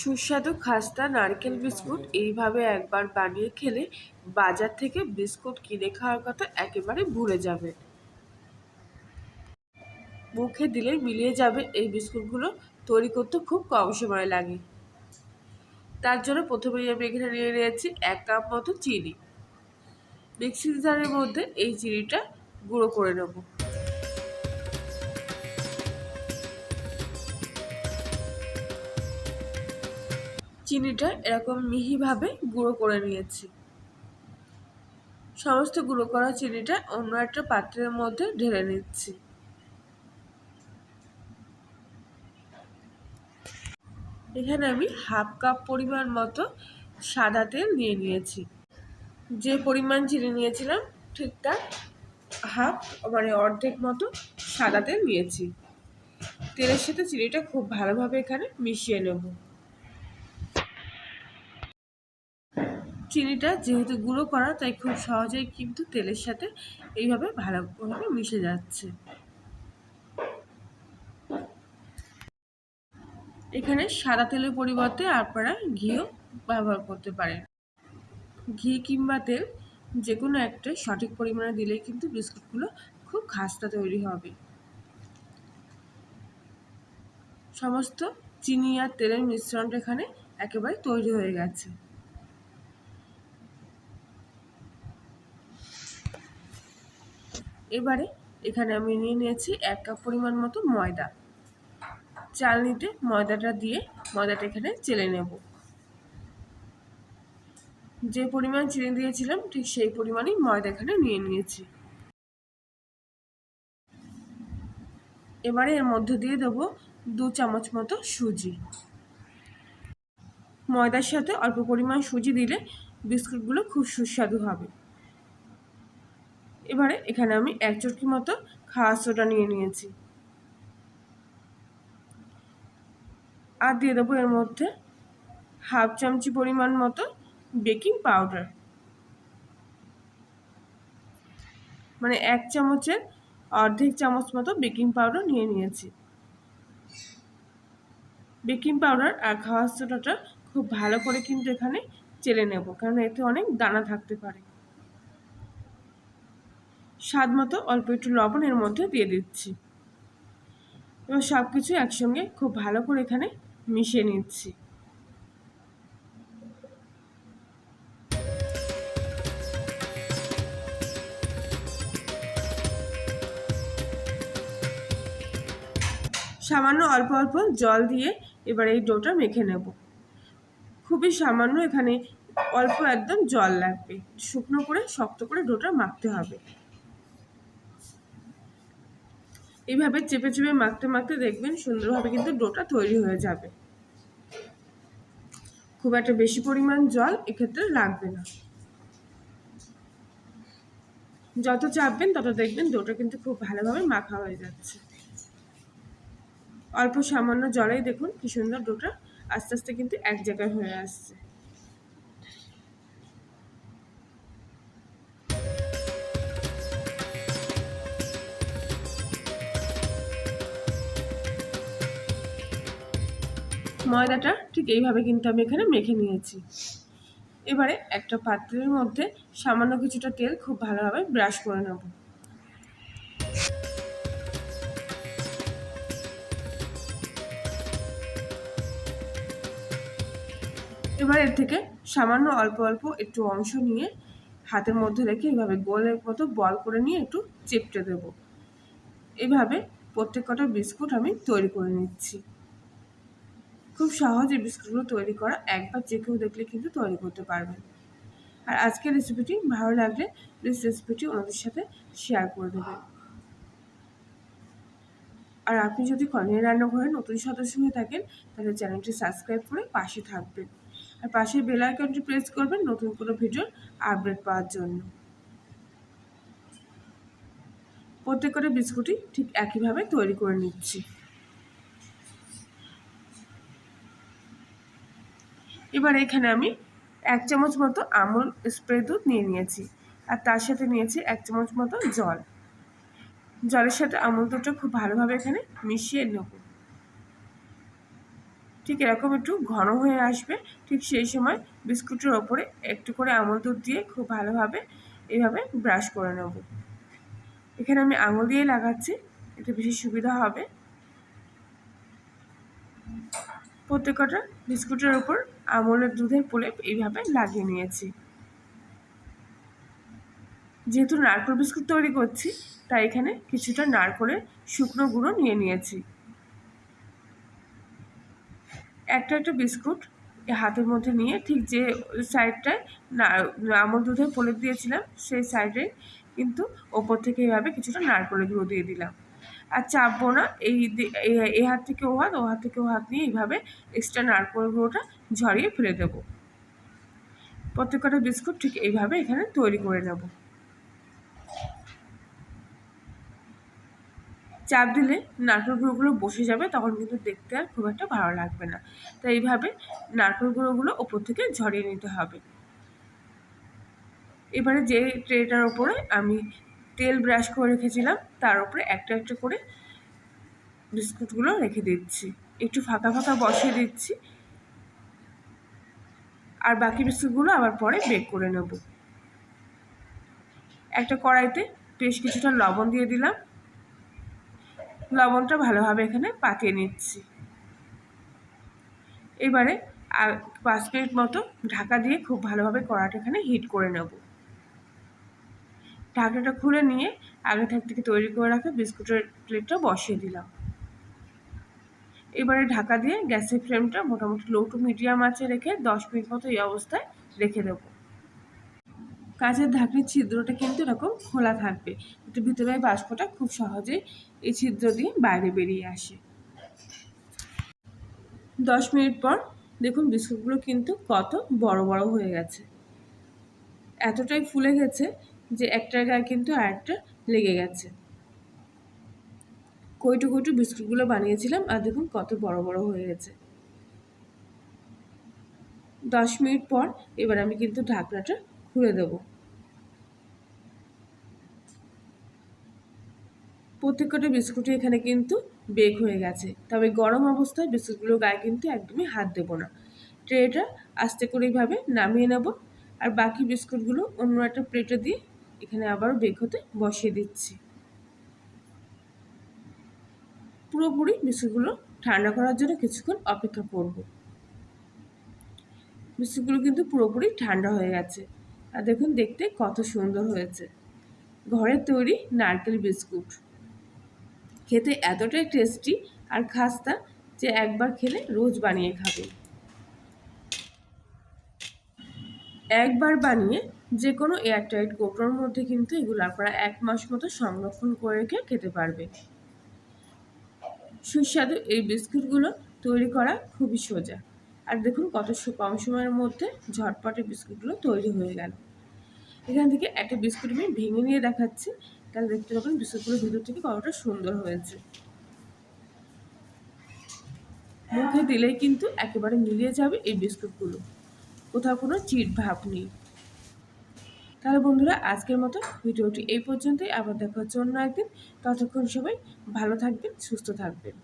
সুস্বাদু খাস্তা, নারকেল বিস্কুট এইভাবে একবার বানিয়ে খেলে বাজার থেকে বিস্কুট কিনে খাওয়ার কথা একেবারে ভুলে যাবে। মুখে দিলে মিলিয়ে যাবে এই বিস্কুটগুলো, তৈরি করতে খুব কম সময় লাগে। তার জন্য প্রথমেই আমি এখানে নিয়ে নিয়েছি এক কাপ মতো চিনি। মিক্সির জারের মধ্যে এই চিনিটা গুঁড়ো করে নেব। চিনিটা এরকম মিহিভাবে গুঁড়ো করে নিয়েছি। সমস্ত গুঁড়ো করা চিনিটা অন্য একটা পাত্রের মধ্যে ঢেলে নিচ্ছি। এখানে আমি হাফ কাপ পরিমাণ মতো সাদা তেল নিয়ে নিয়েছি। যে পরিমাণ চিনি নিয়েছিলাম, ঠিক তার হাফ মানে অর্ধেক মতো সাদা তেল নিয়েছি। তেলের সাথে চিনিটা খুব ভালোভাবে এখানে মিশিয়ে নেব। চিনিটা যেহেতু গুঁড়ো করা, তাই খুব সহজেই কিন্তু তেলের সাথে এইভাবে ভালোভাবে মিশে যাচ্ছে। এখানে সাদা তেলের পরিবর্তে আপনারা ঘিও ব্যবহার করতে পারেন। ঘি কিংবা তেল যে কোনো একটা সঠিক পরিমাণে দিলে কিন্তু বিস্কুটগুলো খুব খাস্তা তৈরি হবে। সমস্ত চিনি আর তেলের মিশ্রণটা এখানে একেবারে তৈরি হয়ে গেছে। এবারে এখানে আমি নিয়ে নিয়েছি এক কাপ পরিমাণ মতো ময়দা। চালনিতে ময়দাটা দিয়ে ময়দাটা এখানে চেলে নেব। যে পরিমাণ চিনি দিয়েছিলাম, ঠিক সেই পরিমাণই ময়দা এখানে নিয়ে নিয়েছি। এবারে এর মধ্যে দিয়ে দেবো দু চামচ মতো সুজি। ময়দার সাথে অল্প পরিমাণ সুজি দিলে বিস্কুটগুলো খুব সুস্বাদু হবে। এবারে এখানে আমি এক চটকি মতো খাওয়া সোডা নিয়ে নিয়েছি। আর দিয়ে দেবো এর মধ্যে হাফ চামচি পরিমাণ মতো বেকিং পাউডার। মানে এক চামচের অর্ধেক চামচ মতো বেকিং পাউডার নিয়ে নিয়েছি। বেকিং পাউডার আর খাওয়ার সোডাটা খুব ভালো করে কিন্তু এখানে চেলে নেব, কারণ এতে অনেক দানা থাকতে পারে। স্বাদ মতো অল্প একটু লবণ এর মধ্যে দিয়ে দিচ্ছি। এবার সব কিছু একসঙ্গে খুব ভালো করে এখানে মিশিয়ে নিচ্ছি। সামান্য অল্প অল্প জল দিয়ে এবার এই ডোটা মেখে নেব। খুবই সামান্য এখানে অল্প একদম জল লাগবে। শুকনো করে শক্ত করে ডোটা মাখতে হবে। এইভাবে চেপে চেপে মাখতে মাখতে দেখবেন সুন্দরভাবে কিন্তু ডোটা তৈরি হয়ে যাবে। খুব একটা বেশি পরিমাণ জল এক্ষেত্রে লাগবে না। যত চাপবেন তত দেখবেন ডোটা কিন্তু খুব ভালোভাবে মাখা হয়ে যাচ্ছে। অল্প সামান্য জলেই দেখুন কি সুন্দর ডোটা আস্তে আস্তে কিন্তু এক জায়গায় হয়ে আসছে। ময়দাটা ঠিক এইভাবে কিন্তু আমি এখানে মেখে নিয়েছি। এবারে একটা পাত্রের মধ্যে সামান্য কিছুটা তেল খুব ভালোভাবে ব্রাশ করে নেব। এবার এর থেকে সামান্য অল্প অল্প একটু অংশ নিয়ে হাতের মধ্যে রেখে এইভাবে গোলের মতো বল করে নিয়ে একটু চেপটে দেব। এভাবে প্রত্যেক কটা বিস্কুট আমি তৈরি করে নিচ্ছি। খুব সহজ বিস্কুটগুলো তৈরি করা একবার যে কেউ দেখলে কিন্তু তৈরি করতে পারবেন আর আজকের রেসিপিটি ভালো লাগলে প্লিজ রেসিপিটি ওনাদের সাথে শেয়ার করে দেবেন। আর আপনি যদি কর্নিয়া রান্নাঘরে নতুন সদস্য হয়ে থাকেন, তাহলে চ্যানেলটি সাবস্ক্রাইব করে পাশে থাকবেন। আর পাশে বেল আইকনটি প্রেস করবেন নতুন কোনো ভিডিওর আপডেট পাওয়ার জন্য। প্রত্যেক করে বিস্কুটই ঠিক একইভাবে তৈরি করে নিচ্ছি। এবার এখানে আমি এক চামচ মতো আমুল স্প্রে দুধ নিয়ে নিয়েছি আর তার সাথে নিয়েছি এক চামচ মতো জল। জলের সাথে আমুল দুধটা খুব ভালোভাবে এখানে মিশিয়ে নেব। ঠিক এরকম একটু ঘন হয়ে আসবে, ঠিক সেই সময় বিস্কুটের ওপরে একটু করে আমুল দুধ দিয়ে খুব ভালোভাবে এভাবে ব্রাশ করে নেব। এখানে আমি আঙুল দিয়ে লাগাচ্ছি, এতে বেশি সুবিধা হবে। প্রত্যেকটা বিস্কুটের ওপর আমলের দুধের প্রলেপ এইভাবে লাগিয়ে নিয়েছি। যেহেতু নারকোল বিস্কুট তৈরি করছি, তাই এখানে কিছুটা নারকোলের শুকনো গুঁড়ো নিয়ে নিয়েছি। একটা একটা বিস্কুট হাতের মধ্যে নিয়ে ঠিক যে সাইডটায় আমল দুধের প্রলেপ দিয়েছিলাম, সেই সাইডে কিন্তু ওপর থেকে এভাবে কিছুটা নারকলের গুঁড়ো দিয়ে দিলাম। আর চাপবো না। এই এই হাত থেকে ও হাত ও হাত থেকে ও হাত নিয়ে এইভাবে এক্সট্রা নারকোল গুঁড়োটা ঝরিয়ে ফেলে দেবো। প্রত্যেকটা বিস্কুট ঠিক এইভাবে এখানে তৈরি করে নেব। চাপ দিলে নারকেল গুঁড়োগুলো বসে যাবে, তখন কিন্তু দেখতে আর খুব একটা ভালো লাগবে না। তো এইভাবে নারকেল গুঁড়োগুলো ওপর থেকে ঝরিয়ে নিতে হবে। এবারে যে ট্রেটার ওপরে আমি তেল ব্রাশ করে রেখেছিলাম, তার উপরে একটা একটা করে বিস্কুটগুলো রেখে দিচ্ছি। একটু ফাঁকা ফাঁকা বসিয়ে দিচ্ছি। আর বাকি বিস্কুটগুলো আবার পরে বেক করে নেব। একটা কড়াইতে বেশ কিছুটা লবণ দিয়ে দিলাম। লবণটা ভালোভাবে এখানে পাতিয়ে নিচ্ছি। এবারে পাঁচ মিনিট মতো ঢাকা দিয়ে খুব ভালোভাবে কড়াটা এখানে হিট করে নেব। ঢাকনাটা খুলে নিয়ে আগে থাক থেকে তৈরি করে রাখা বিস্কুটের প্লেটটা বসিয়ে দিলাম। এবারে ঢাকা দিয়ে গ্যাসের ফ্লেমটা মোটামুটি লো টু মিডিয়াম আছে রেখে দশ মিনিট মতো এই অবস্থায় রেখে দেবো। কাঁচের ঢাকনির ছিদ্রটা কিন্তু এরকম খোলা থাকবে। একটু ভিতরে বাষ্পটা খুব সহজেই এই ছিদ্র দিয়ে বাইরে বেরিয়ে আসে। দশ মিনিট পর দেখুন বিস্কুটগুলো কিন্তু কত বড় বড় হয়ে গেছে। এতটাই ফুলে গেছে যে একটার গায়ে কিন্তু আরেকটা লেগে গেছে। কইটু কইটু বিস্কুটগুলো বানিয়েছিলাম আর দেখুন কত বড় বড় হয়ে গেছে। দশ মিনিট পর এবার আমি কিন্তু ঢাকনাটা খুলে দেবো। প্রত্যেকটা বিস্কুটই এখানে কিন্তু বেক হয়ে গেছে। তবে গরম অবস্থায় বিস্কুটগুলো গায়ে কিন্তু একদমই হাত দেবো না। ট্রেটা আস্তে করে এইভাবে নামিয়ে নেব। আর বাকি বিস্কুটগুলো অন্য একটা প্লেটে দিয়ে এখানে আবারও বেক হতে বসিয়ে দিচ্ছি। পুরোপুরি বিস্কুটগুলো ঠান্ডা করার জন্য কিছুক্ষণ অপেক্ষা করব। বিস্কুটগুলো কিন্তু পুরোপুরি ঠান্ডা হয়ে গেছে। আর দেখুন, দেখতে কত সুন্দর হয়েছে। ঘরের তৈরি নারকেল বিস্কুট। খেতে এতটাই টেস্টি আর খাস্তা যে একবার খেলে রোজ বানিয়ে খাবে। একবার বানিয়ে যে কোনো এয়ারটাইট কৌটোর মধ্যে কিন্তু এগুলো আপনারা এক মাস মতো সংরক্ষণ করে রেখে খেতে পারবে সুস্বাদু এই বিস্কুটগুলো তৈরি করা খুবই সোজা। আর দেখুন কত কম সময়ের মধ্যে ঝটপটে বিস্কুটগুলো তৈরি হয়ে গেল। এখান থেকে একটা বিস্কুট আমি ভেঙে নিয়ে দেখাচ্ছি। তাহলে দেখতে পাবেন বিস্কুটগুলো ভিতর থেকে কতটা সুন্দর হয়েছে। মুখে দিলেই কিন্তু একেবারে মিলিয়ে যাবে এই বিস্কুটগুলো। কোথাও কোনো চিট ভাব নেই। তাহলে বন্ধুরা, আজকের মতো ভিডিওটি এই পর্যন্তই। আবার দেখা হচ্ছে অন্য একদিন। ততক্ষণ সবাই ভালো থাকবেন, সুস্থ থাকবেন।